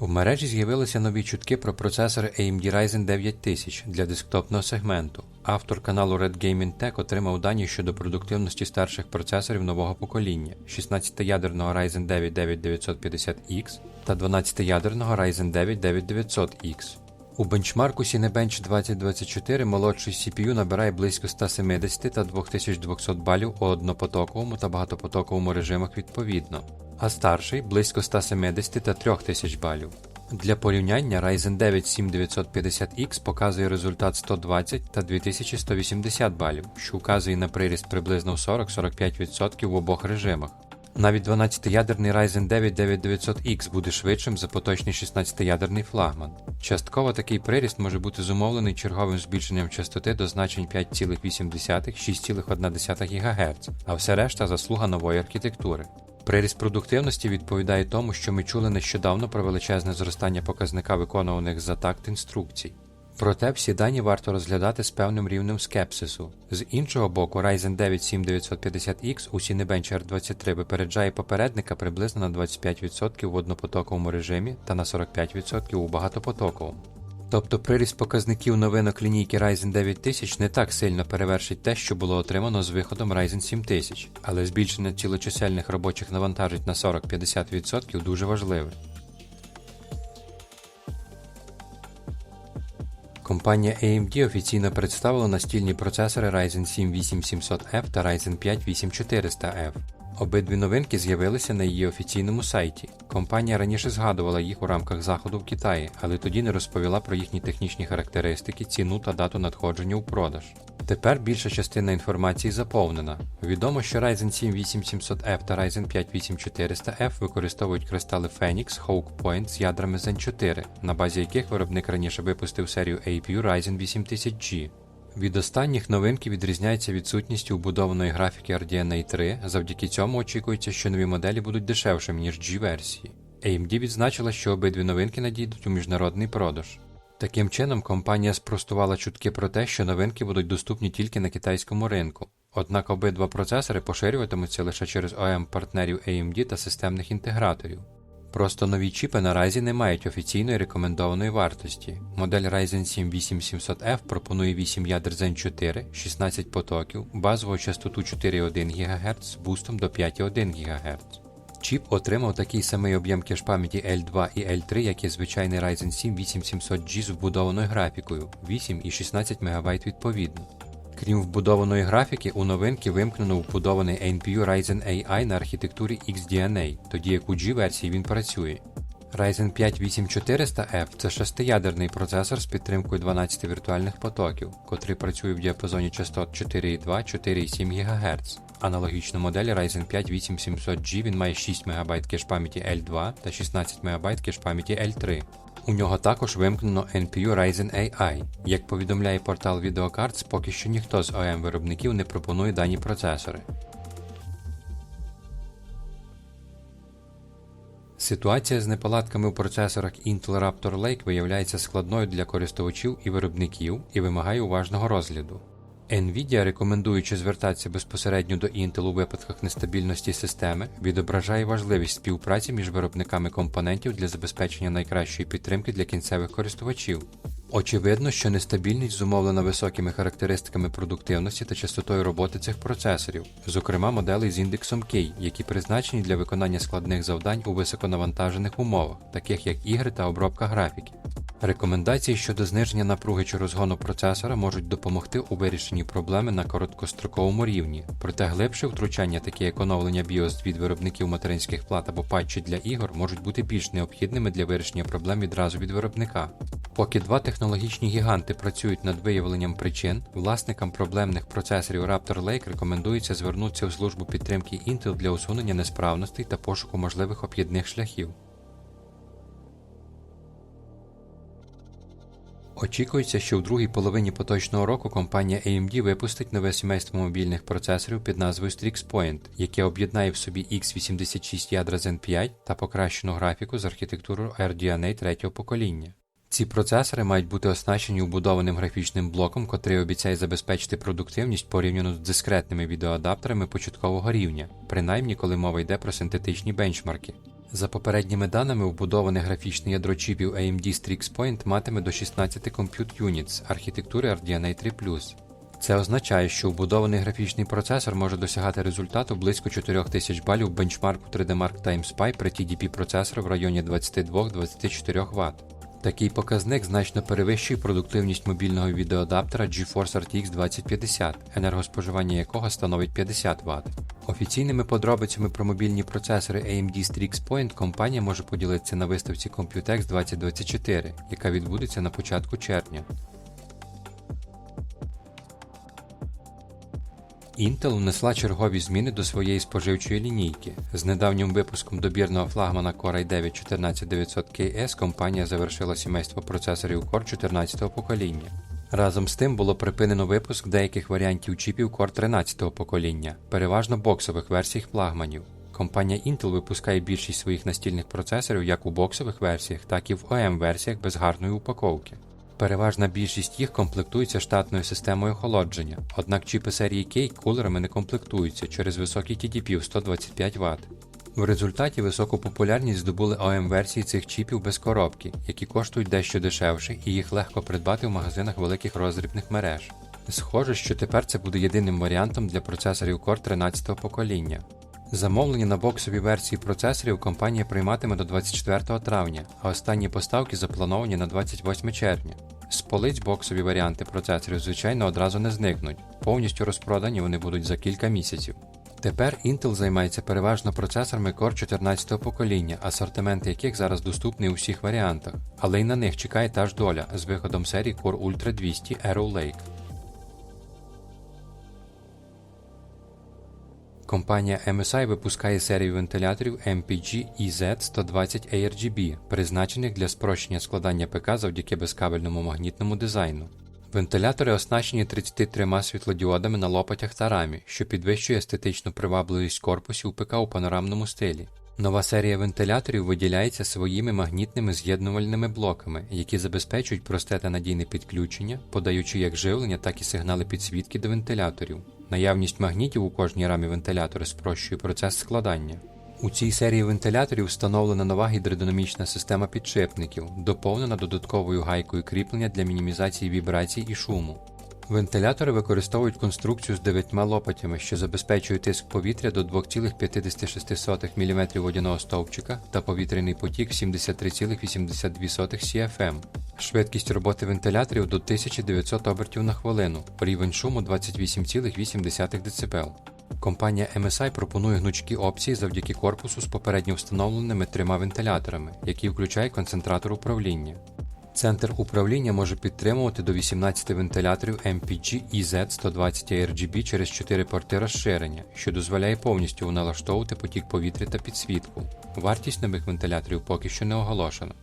В мережі з'явилися нові чутки про процесори AMD Ryzen 9000 для десктопного сегменту. Автор каналу Red Gaming Tech отримав дані щодо продуктивності старших процесорів нового покоління 16-ядерного Ryzen 9 9950X та 12-ядерного Ryzen 9 9900X. У бенчмарку Cinebench 2024 молодший CPU набирає близько 170 та 2200 балів у однопотоковому та багатопотоковому режимах відповідно, а старший близько 170 та 3000 балів. Для порівняння Ryzen 9 7950X показує результат 120 та 2180 балів, що вказує на приріст приблизно в 40-45% в обох режимах. Навіть 12-ядерний Ryzen 9 9900X буде швидшим за поточний 16-ядерний флагман. Частково такий приріст може бути зумовлений черговим збільшенням частоти до значень 5,8-6,1 ГГц, а все решта заслуга нової архітектури. Приріст продуктивності відповідає тому, що ми чули нещодавно про величезне зростання показника виконуваних за такт інструкцій. Проте всі дані варто розглядати з певним рівнем скепсису. З іншого боку, Ryzen 9 7950X у Cinebench R23 випереджає попередника приблизно на 25% в однопотоковому режимі та на 45% у багатопотоковому. Тобто приріст показників новинок лінійки Ryzen 9000 не так сильно перевершить те, що було отримано з виходом Ryzen 7000, але збільшення цілочисельних робочих навантажень на 40-50% дуже важливе. Компанія AMD офіційно представила настільні процесори Ryzen 7 8700F та Ryzen 5 8400F. Обидві новинки з'явилися на її офіційному сайті. Компанія раніше згадувала їх у рамках заходу в Китаї, але тоді не розповіла про їхні технічні характеристики, ціну та дату надходження у продаж. Тепер більша частина інформації заповнена. Відомо, що Ryzen 7 8700F та Ryzen 5 8400F використовують кристали Phoenix Hawk Point з ядрами Zen 4, на базі яких виробник раніше випустив серію APU Ryzen 8000G. Від останніх новинки відрізняється відсутністю вбудованої графіки RDNA 3, завдяки цьому очікується, що нові моделі будуть дешевшими, ніж G-версії. AMD відзначила, що обидві новинки надійдуть у міжнародний продаж. Таким чином, компанія спростувала чутки про те, що новинки будуть доступні тільки на китайському ринку. Однак обидва процесори поширюватимуться лише через OEM партнерів AMD та системних інтеграторів. Просто нові чіпи наразі не мають офіційної рекомендованої вартості. Модель Ryzen 7 8700F пропонує 8 ядер Zen 4, 16 потоків, базову частоту 4,1 ГГц з бустом до 5,1 ГГц. Чіп отримав такий самий об'єм кеш пам'яті L2 і L3, як і звичайний Ryzen 7 8700G з вбудованою графікою 8 і 16 МБ відповідно. Крім вбудованої графіки, у новинки вимкнено вбудований NPU Ryzen AI на архітектурі XDNA, тоді як у G-версії він працює. Ryzen 5 8400F це 6-ядерний процесор з підтримкою 12 віртуальних потоків, котрий працює в діапазоні частот 4,2-4,7 ГГц. Аналогічно моделі Ryzen 5 8700G він має 6 МБ кеш пам'яті L2 та 16 МБ кеш пам'яті L3. У нього також вимкнено NPU Ryzen AI. Як повідомляє портал VideoCards, поки що ніхто з OEM виробників не пропонує дані процесори. Ситуація з неполадками у процесорах Intel Raptor Lake виявляється складною для користувачів і виробників і вимагає уважного розгляду. Nvidia, рекомендуючи звертатися безпосередньо до Intel у випадках нестабільності системи, відображає важливість співпраці між виробниками компонентів для забезпечення найкращої підтримки для кінцевих користувачів. Очевидно, що нестабільність зумовлена високими характеристиками продуктивності та частотою роботи цих процесорів, зокрема моделей з індексом K, які призначені для виконання складних завдань у високонавантажених умовах, таких як ігри та обробка графіки. Рекомендації щодо зниження напруги чи розгону процесора можуть допомогти у вирішенні проблеми на короткостроковому рівні, проте глибше втручання, такі як оновлення BIOS від виробників материнських плат або патчі для ігор, можуть бути більш необхідними для вирішення проблем відразу від виробника. Поки два технологічні гіганти працюють над виявленням причин, власникам проблемних процесорів Raptor Lake рекомендується звернутися у службу підтримки Intel для усунення несправностей та пошуку можливих об'єдних шляхів. Очікується, що в другій половині поточного року компанія AMD випустить нове сімейство мобільних процесорів під назвою Strix Point, яке об'єднає в собі x86 ядра Zen 5 та покращену графіку з архітектурою RDNA третього покоління. Ці процесори мають бути оснащені вбудованим графічним блоком, котрий обіцяє забезпечити продуктивність порівняно з дискретними відеоадаптерами початкового рівня, принаймні коли мова йде про синтетичні бенчмарки. За попередніми даними, вбудоване графічне ядро чіпів AMD Strix Point матиме до 16 Compute Units архітектури RDNA 3 Це означає, що вбудований графічний процесор може досягати результату близько 4000 балів бенчмарку 3D Mark Time Spy при TDP процесору в районі 22-24 Вт. Такий показник значно перевищує продуктивність мобільного відеоадаптера GeForce RTX 2050, енергоспоживання якого становить 50 Вт. Офіційними подробицями про мобільні процесори AMD Strix Point компанія може поділитися на виставці Computex 2024, яка відбудеться на початку червня. Intel внесла чергові зміни до своєї споживчої лінійки. З недавнім випуском добірного флагмана Core i9 14900KS компанія завершила сімейство процесорів Core 14-го покоління. Разом з тим було припинено випуск деяких варіантів чіпів Core 13-го покоління, переважно боксових версій флагманів. Компанія Intel випускає більшість своїх настільних процесорів як у боксових версіях, так і в OEM версіях без гарної упаковки. Переважна більшість їх комплектується штатною системою охолодження, однак чіпи серії K кулерами не комплектуються через високий TDP в 125 Вт. В результаті високу популярність здобули om версії цих чіпів без коробки, які коштують дещо дешевше і їх легко придбати в магазинах великих роздрібних мереж. Схоже, що тепер це буде єдиним варіантом для процесорів Core 13 покоління. Замовлення на боксові версії процесорів компанія прийматиме до 24 травня, а останні поставки заплановані на 28 червня. З полиць боксові варіанти процесорів, звичайно, одразу не зникнуть, повністю розпродані вони будуть за кілька місяців. Тепер Intel займається переважно процесорами Core 14 покоління, асортимент яких зараз доступний у всіх варіантах, але й на них чекає та ж доля з виходом серії Core Ultra 200 Arrow Lake. Компанія MSI випускає серію вентиляторів MPG EZ120 ARGB, призначених для спрощення складання ПК завдяки безкабельному магнітному дизайну. Вентилятори оснащені 33 світлодіодами на лопатях та рамі, що підвищує естетичну привабливість корпусів ПК у панорамному стилі. Нова серія вентиляторів виділяється своїми магнітними з'єднувальними блоками, які забезпечують просте та надійне підключення, подаючи як живлення, так і сигнали підсвітки до вентиляторів. Наявність магнітів у кожній рамі вентилятора спрощує процес складання. У цій серії вентиляторів встановлена нова гідродинамічна система підшипників, доповнена додатковою гайкою кріплення для мінімізації вібрацій і шуму. Вентилятори використовують конструкцію з дев'ятьма лопатями, що забезпечує тиск повітря до 2,56 мм водяного стовпчика та повітряний потік 73,82 CFM. Швидкість роботи вентиляторів до 1900 обертів на хвилину, рівень шуму 28,8 дБ. Компанія MSI пропонує гнучкі опції завдяки корпусу з попередньо встановленими трьома вентиляторами, які включає концентратор управління. Центр управління може підтримувати до 18 вентиляторів MPG EZ120 RGB через 4 порти розширення, що дозволяє повністю налаштовувати потік повітря та підсвітку. Вартість нових вентиляторів поки що не оголошена.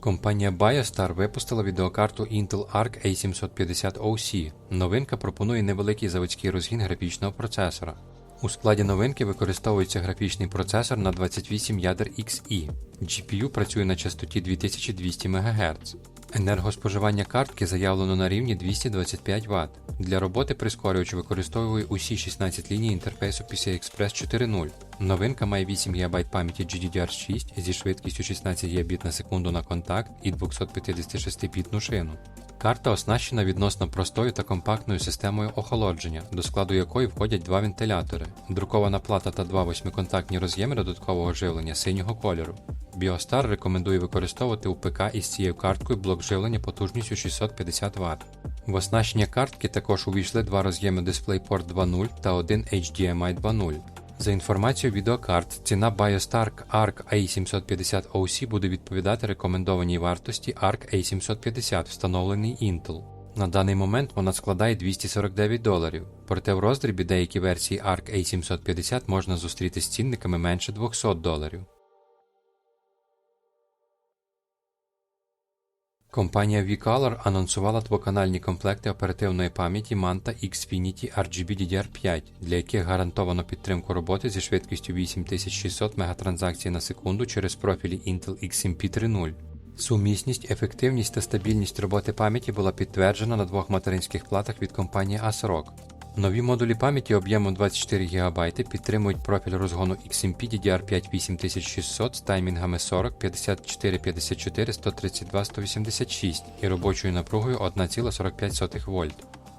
Компанія BioStar випустила відеокарту Intel Arc A750OC. Новинка пропонує невеликий заводський розгін графічного процесора. У складі новинки використовується графічний процесор на 28 ядер XE. GPU працює на частоті 2200 МГц. Енергоспоживання картки заявлено на рівні 225 Вт. Для роботи прискорювач використовує усі 16 ліній інтерфейсу PCI Express 4.0. Новинка має 8 ГБ пам'яті GDDR6 зі швидкістю 16 Гбіт на секунду на контакт і 256 бітну шину. Карта оснащена відносно простою та компактною системою охолодження, до складу якої входять два вентилятори, друкована плата та два восьмиконтактні роз'єми додаткового живлення синього кольору. BioStar рекомендує використовувати у ПК із цією карткою блок живлення потужністю 650 Вт. В оснащення картки також увійшли два роз'єми DisplayPort 2.0 та один HDMI 2.0. За інформацією відеокарт, ціна BioStark ARC A750OC буде відповідати рекомендованій вартості ARC A750, встановлений Intel. На даний момент вона складає 249 доларів, проте в роздрібі деякі версії ARC A750 можна зустріти з цінниками менше 200 доларів. Компанія V-Color анонсувала двоканальні комплекти оперативної пам'яті Manta Xfinity RGB DDR5, для яких гарантовано підтримку роботи зі швидкістю 8600 мегатранзакцій на секунду через профілі Intel XMP 3.0. Сумісність, ефективність та стабільність роботи пам'яті була підтверджена на двох материнських платах від компанії ASRock. Нові модулі пам'яті об'ємом 24 ГБ підтримують профіль розгону XMP DDR5 8600 з таймінгами 40, 54, 54, 132, 186 і робочою напругою 1,45 вольт.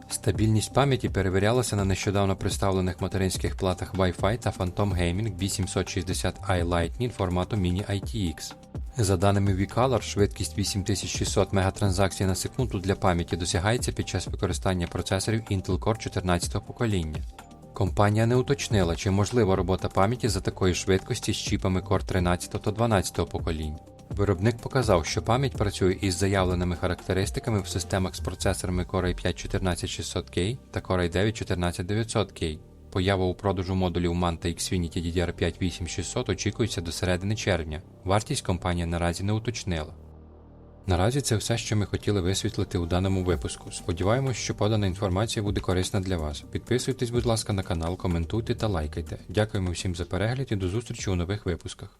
Стабільність пам'яті перевірялася на нещодавно представлених материнських платах Wi-Fi та Phantom Gaming 860i Lightning формату Mini ITX. За даними Vcolor, швидкість 8600 мегатранзакцій на секунду для пам'яті досягається під час використання процесорів Intel Core 14 покоління. Компанія не уточнила, чи можлива робота пам'яті за такої швидкості з чіпами Core 13 та 12 поколінь. Виробник показав, що пам'ять працює із заявленими характеристиками в системах з процесорами Core i5 14600K та Core i9 14900K. Поява у продажу модулів MAN та Xfinity DDR5 8600 очікується до середини червня. Вартість компанія наразі не уточнила. Наразі це все, що ми хотіли висвітлити у даному випуску. Сподіваємось, що подана інформація буде корисна для вас. Підписуйтесь, будь ласка, на канал, коментуйте та лайкайте. Дякуємо всім за перегляд і до зустрічі у нових випусках.